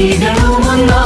నీడలో ఉన్నా